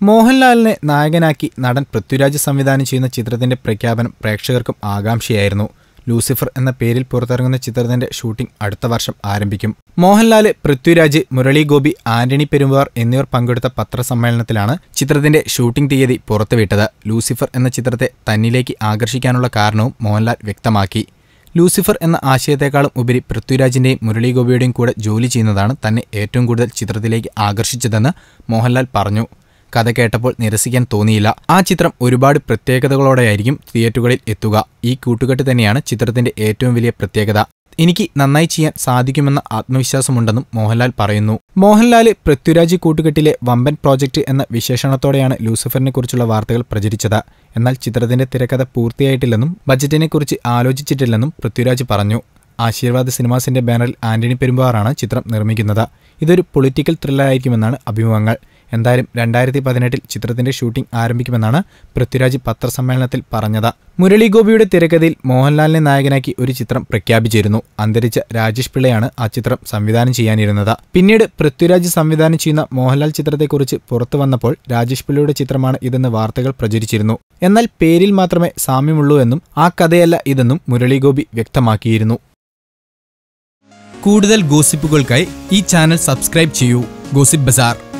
മോഹൻലാലിനെ നായകനാക്കി നടൻ പൃഥ്വിരാജ് സംവിധാനം ചെയ്യുന്ന ചിത്രത്തിന്റെ പ്രഖ്യാപനം പ്രേക്ഷകർക്കും ആകാംക്ഷയായിരുന്നു. ലൂസിഫർ എന്ന പേരിൽ പുറത്തിറങ്ങുന്ന ചിത്രത്തിന്റെ ഷൂട്ടിംഗ് അടുത്ത വർഷം ആരംഭിക്കും. മോഹൻലാൽ പൃഥ്വിരാജ് മുരളി ഗോപി ആന്റണി പെരുമ്പാർ എന്നിവർ പങ്കെടുത്ത പത്രസമ്മേളനത്തിലാണ് ചിത്രത്തിന്റെ ഷൂട്ടിംഗ് തീയതി പുറത്തുവിട്ടത്. ലൂസിഫർ എന്ന ചിത്രത്തെ തന്നിലേക്ക് ആകർഷിക്കാനുള്ള കാരണവും മോഹൻലാൽ വ്യക്തമാക്കി. ലൂസിഫർ എന്ന ആശയത്തെക്കാളും ഉപരി പൃഥ്വിരാജിന്റെയും മുരളി ഗോപിയുടെയും കൂടെ ജോലി ചെയ്യുന്നതാണ് തന്നെ ഏറ്റവും കൂടുതൽ ചിത്രത്തിലേക്ക് ആകർഷിച്ചതെന്ന് മോഹൻലാൽ പറഞ്ഞു. കഥ കേട്ടപ്പോൾ നിരസിക്കാൻ തോന്നിയില്ല. ആ ചിത്രം ഒരുപാട് പ്രത്യേകതകളോടെയായിരിക്കും തിയേറ്ററുകളിൽ എത്തുക. ഈ കൂട്ടുകെട്ട് തന്നെയാണ് ചിത്രത്തിന്റെ ഏറ്റവും വലിയ പ്രത്യേകത. എനിക്ക് നന്നായി ചെയ്യാൻ സാധിക്കുമെന്ന ആത്മവിശ്വാസമുണ്ടെന്നും മോഹൻലാൽ പറയുന്നു. മോഹൻലാൽ പൃഥ്വിരാജ് കൂട്ടുകെട്ടിലെ വമ്പൻ പ്രോജക്റ്റ് എന്ന വിശേഷണത്തോടെയാണ് ലൂസിഫറിനെ കുറിച്ചുള്ള വാർത്തകൾ പ്രചരിച്ചത്. എന്നാൽ ചിത്രത്തിന്റെ തിരക്കഥ പൂർത്തിയായിട്ടില്ലെന്നും ബജറ്റിനെക്കുറിച്ച് ആലോചിച്ചിട്ടില്ലെന്നും പൃഥ്വിരാജ് പറഞ്ഞു. ആശീർവാദ് സിനിമാസിന്റെ ബാനറിൽ ആന്റണി പെരുമ്പാറാണ് ചിത്രം നിർമ്മിക്കുന്നത്. ഇതൊരു പൊളിറ്റിക്കൽ ത്രില്ലറായിരിക്കുമെന്നാണ് അഭിമുഖങ്ങൾ. എന്തായാലും രണ്ടായിരത്തി പതിനെട്ടിൽ ചിത്രത്തിന്റെ ഷൂട്ടിംഗ് ആരംഭിക്കുമെന്നാണ് പൃഥ്വിരാജ് പത്രസമ്മേളനത്തിൽ പറഞ്ഞത്. മുരളി ഗോപിയുടെ തിരക്കഥയിൽ മോഹൻലാലിനെ നായകനാക്കി ഒരു ചിത്രം പ്രഖ്യാപിച്ചിരുന്നു. അന്തരിച്ച രാജേഷ് പിള്ളയാണ് ആ ചിത്രം സംവിധാനം ചെയ്യാനിരുന്നത്. പിന്നീട് പൃഥ്വിരാജ് സംവിധാനം ചെയ്യുന്ന മോഹൻലാൽ ചിത്രത്തെക്കുറിച്ച് പുറത്തു വന്നപ്പോൾ രാജേഷ് പിള്ളയുടെ ചിത്രമാണ് ഇതെന്ന് വാർത്തകൾ പ്രചരിച്ചിരുന്നു. എന്നാൽ പേരിൽ മാത്രമേ സാമ്യമുള്ളൂ എന്നും ആ കഥയല്ല ഇതെന്നും മുരളി ഗോപി വ്യക്തമാക്കിയിരുന്നു. കൂടുതൽ ഗോസിപ്പുകൾക്കായി ഈ ചാനൽ സബ്സ്ക്രൈബ് ചെയ്യൂ. Gossip bazaar.